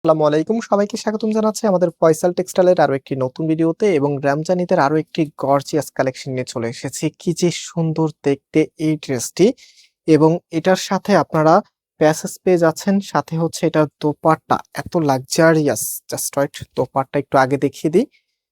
আসসালামু আলাইকুম। সবাইকে স্বাগতম জানাচ্ছি আমাদের ফয়সাল টেক্সটাইলের আরও একটি নতুন ভিডিওতে এবং রমজান ঈদের আরও একটি গর্জিয়াস কালেকশন নিয়ে চলে এসেছি। কি যে সুন্দর দেখতে এই ড্রেসটি এবং এটার সাথে আপনারা প্যাসেজ পেয়ে যাচ্ছেন। সাথে হচ্ছে এটার দোপাট্টা, এত লাক্সারিয়াস জাস্ট রাইট দোপাট্টা একটু আগে দেখিয়ে দিই।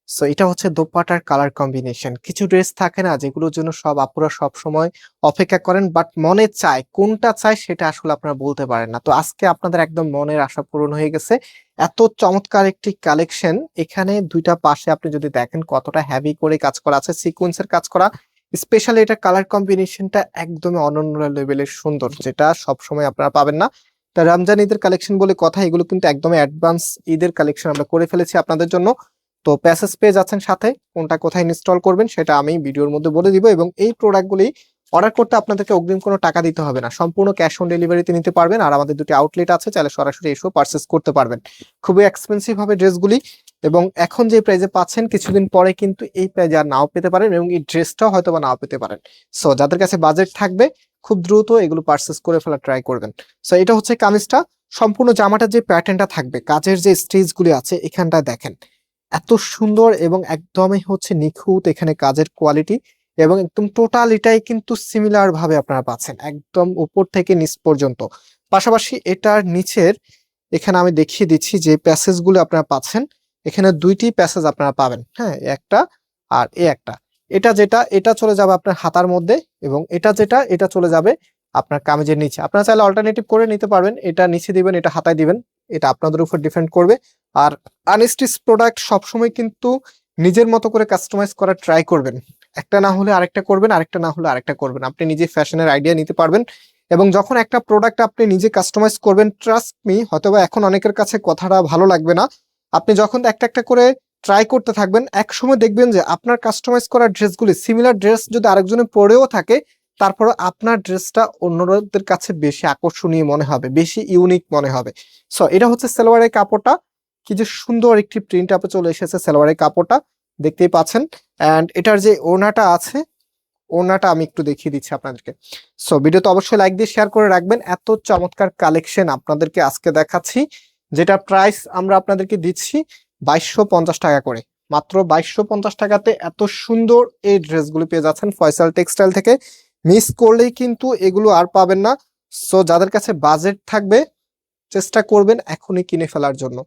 সো এটা হচ্ছে দোপাট্টার কালার কম্বিনেশন কিছু ড্রেস থাকে না যেগুলোর জন্য সব আপুরা সব সময় অপেক্ষা করেন বাট মনে চায়, কোনটা চায় সেটা আসলে আপনারা বলতে পারেন না। তো আজকে আপনাদের একদম মনের আশা পূরণ হয়ে গেছে। এত চমৎকার একটি কালেকশন এখানে দুইটা পাশে আপনি যদি দেখেন কতটা হ্যাভি করে কাজ করা আছে সিকোয়েন্সের কাজ করা স্পেশালি এটা কালার কম্বিনেশনটা একদমই অনন্য লেভেলের সুন্দর, যেটা সবসময় আপনারা পাবেন না। তা রমজান ঈদের কালেকশন বলে কথা, এগুলো কিন্তু একদম অ্যাডভান্স ঈদের কালেকশন আমরা করে ফেলেছি আপনাদের জন্য। তো প্যাসেজ পেয়ে যাচ্ছেন সাথে, কোনটা কোথায় ইনস্টল করবেন সেটা আমি ভিডিওর মধ্যে বলে দিব এবং এই প্রোডাক্টগুলি অর্ডার করতে আপনাদেরকে অগ্রিম কোনো টাকা দিতে হবে না। সম্পূর্ণ ক্যাশ অন ডেলিভারিতে নিতে পারবেন আর আমাদের দুটি আউটলেট আছে, চাইলে সরাসরি এসেও পারচেস করতে পারবেন। খুবই এক্সপেন্সিভ হবে ড্রেসগুলি এবং এখন যে প্রাইজে পাচ্ছেন কিছুদিন পরে কিন্তু এই প্রাইজে আর নাও পেতে পারেন এবং এই ড্রেসটাও হয়তো বা নাও পেতে পারেন। সো যাদের কাছে বাজেট থাকবে, খুব দ্রুত এগুলো পারচেস করে ফেলা ট্রাই করবেন। সো এটা হচ্ছে কামিজটা। সম্পূর্ণ জামাটার যে প্যাটার্নটা থাকবে, কাজের যে স্টেজগুলি আছে, এখানটা দেখেন। এত সুন্দর এবং একদমই হচ্ছে নিখুঁত এখানে কাজের কোয়ালিটি এবং একদম টোটাল এটাই কিন্তু সিমিলার ভাবে আপনারা পাচ্ছেন, একদম উপর থেকে নিচ পর্যন্ত। পাশাপাশি এটার নিচের এখানে আমি দেখিয়ে দিচ্ছি যে প্যাসেজগুলো আপনারা পাচ্ছেন, এখানে দুইটি প্যাসেজ আপনারা পাবেন হ্যাঁ একটা আর এ একটা। এটা যেটা, এটা চলে যাবে আপনার হাতার মধ্যে এবং এটা যেটা, এটা চলে যাবে আপনার কামিজের নিচে। আপনারা চাইলে অল্টারনেটিভ করে নিতে পারবেন। এটা নিচে দিবেন, এটা হাতায় দিবেন। এটা আপনাদের উপর ডিপেন্ড করবে। আর আনস্টিচ প্রোডাক্ট সবসময় কিন্তু নিজের মতো করে কাস্টমাইজ করার ট্রাই করবেন। একটা না হলে আরেকটা করবেন, আরেকটা না হলে আরেকটা করবেন। আপনি নিজে ফ্যাশনের আইডিয়া নিতে পারবেন। এবং যখন একটা প্রোডাক্ট আপনি নিজে কাস্টমাইজ করবেন ট্রাস্ট মি হয়তোবা এখন অনেকের কাছে কথাটা ভালো লাগবে না। আপনি যখন একটা একটা করে ট্রাই করতে থাকবেন এক সময় দেখবেন যে আপনার কাস্টমাইজ করা ড্রেসগুলি সিমিলার ড্রেস যদি আরেকজনে পরেও থাকে তারপরে আপনার ড্রেসটা অন্যদের কাছে বেশি আকর্ষণীয় মনে হবে, বেশি ইউনিক মনে হবে। সো এটা হচ্ছে সালোয়ারের কাপড়টা। কি যে সুন্দর একটি প্রিন্ট আপে চলে এসেছে সেলোয়ারের কাপড়টা, দেখতেই পাচ্ছেন। অ্যান্ড এটার যে ওড়নাটা আছে, ওড়নাটা আমি একটু দেখিয়ে দিচ্ছি আপনাদেরকে। সো ভিডিওতে অবশ্যই লাইক দিয়ে শেয়ার করে রাখবেন। এত চমৎকার কালেকশন আপনাদেরকে আজকে দেখাচ্ছি, যেটা প্রাইস আমরা আপনাদেরকে দিচ্ছি বাইশশো টাকা করে। মাত্র বাইশশো টাকাতে এত সুন্দর এই ড্রেসগুলো পেয়ে যাচ্ছেন ফয়সাল টেক্সটাইল থেকে। মিস করলেই কিন্তু এগুলো আর পাবেন না। সো যাদের কাছে বাজেট থাকবে, চেষ্টা করবেন এখনই কিনে ফেলার জন্য।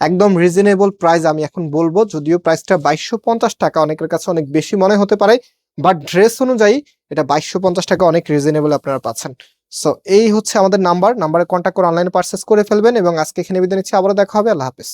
একদম রিজনেবল প্রাইস আমি এখন বলব, যদিও প্রাইসটা বাইশশো পঞ্চাশ টাকা অনেকের কাছে অনেক বেশি মনে হতে পারে বাট ড্রেস অনুযায়ী এটা বাইশশো পঞ্চাশ টাকা অনেক রিজনেবল আপনারা পাচ্ছেন। সো এই হচ্ছে আমাদের নাম্বার নাম্বারে কন্ট্যাক্ট করে অনলাইনে পারচেস করে ফেলবেন এবং আজকে এখানে বিদায় নিচ্ছি, আবারও দেখা হবে, আল্লাহ হাফিজ।